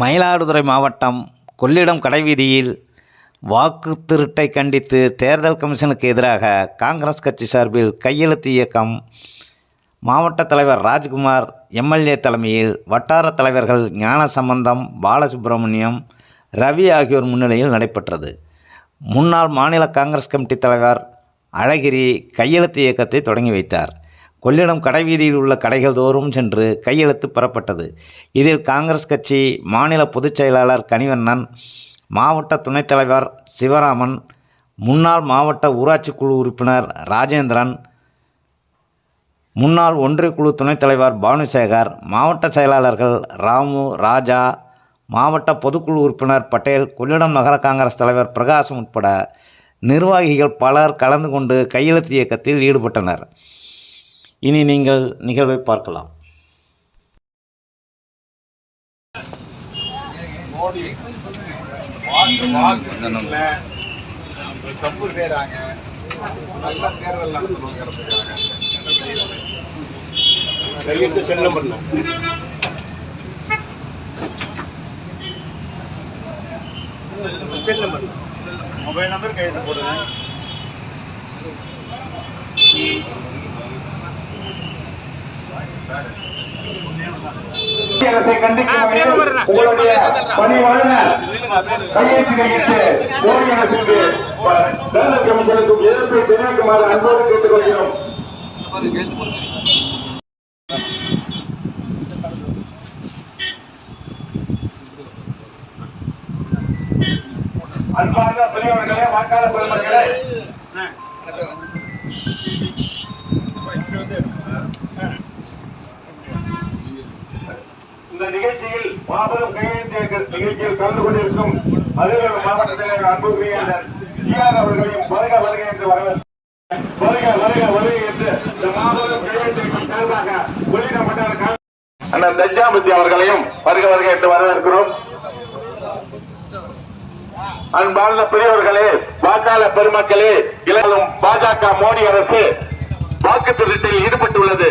மயிலாடுதுறை மாவட்டம் கொள்ளிடம் கடைவீதியில் வாக்கு திருட்டை கண்டித்து தேர்தல் கமிஷனுக்கு எதிராக காங்கிரஸ் கட்சி சார்பில் கையெழுத்து இயக்கம். மாவட்ட தலைவர் ராஜ்குமார் எம்எல்ஏ தலைமையில் வட்டார தலைவர்கள் ஞானசம்பந்தம் பாலசுப்பிரமணியம் ரவி ஆகியோர் முன்னிலையில் நடைபெற்றது. முன்னாள் மாநில காங்கிரஸ் கமிட்டி தலைவர் அழகிரி கையெழுத்து இயக்கத்தை தொடங்கி வைத்தார். கொள்ளிடம் கடைவீதியில் உள்ள கடைகள் தோறும் சென்று கையெழுத்து பெறப்பட்டது. இதில் காங்கிரஸ் கட்சி மாநில பொதுச் செயலாளர் கனிவண்ணன் மாவட்ட துணைத் தலைவர் சிவராமன் முன்னாள் மாவட்ட ஊராட்சி குழு உறுப்பினர் ராஜேந்திரன் முன்னாள் ஒன்றிய குழு துணைத் தலைவர் பானுசேகர் மாவட்ட செயலாளர்கள் ராமு ராஜா மாவட்ட பொதுக்குழு உறுப்பினர் பட்டேல் கொள்ளிடம் நகர காங்கிரஸ் தலைவர் பிரகாசம் உட்பட நிர்வாகிகள் பலர் கலந்து கொண்டு கையெழுத்து இயக்கத்தில் ஈடுபட்டனர். இனி நீங்கள் நிகழ்வை பார்க்கலாம். தப்பு செய்றாங்க நல்ல தேர்தல் நடத்தணுங்கிறதுக்காக கையெழுத்து செல்ல பண்ணும் மொபைல் நம்பர் கையெழுத்து போடுங்க. உங்களுடைய பணிவான கையெழுத்து கையெழுத்து. மோடி அரசுக்கு தேர்தல் கமிஷனுக்கும் எதிர்ப்பை தெரிவிக்குமாறு அன்போடு கேட்டுக்கொள்கிறோம். அன்பார்ந்த பெரியவர்களே வாக்காளர் பெருமக்களே இந்த நிகழ்ச்சியில் மாபெரும் கையெழுத்து நிகழ்ச்சியில் கலந்து கொண்டிருக்கும் அரியலூர் மாவட்டத்தில் தலைவர் அன்புக்குரிய ஜிஆர் அவர்களையும் வருக வருக என்று வரவேற்க வருக வருக வருக என்று இந்த மாபெரும் கையெழுத்து இயக்கம் சார்பாக கொள்ளிட அண்ணன் தஜாபதி அவர்களையும் வருக வருக என்று வரவேற்கிறோம். அன்பார்ந்த பெரியவர்களே வாக்காளர் பெருமக்களே இளம் பாஜக மோடி அரசு வாக்கு திருட்டில் ஈடுபட்டுள்ளது.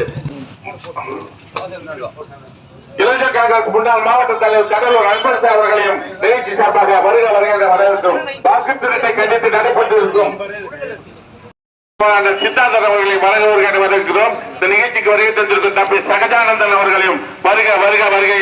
இளைஞர்களுக்கு முன்னாள் மாவட்ட தலைவர் கடலூர் அன்பரசு அவர்களையும் நிகழ்ச்சி சார்பாக வருக வருக வரவேற்கும் வாக்கு திருட்டை கண்டித்து நடைபெற்றிருக்கும் சித்தாந்தன் அவர்களையும் வருக வரவேற்கிறோம் இந்த நிகழ்ச்சிக்கு வருகை தந்திருக்கும் தம்பி சகஜானந்தன் அவர்களையும் வருக வருக வருகை.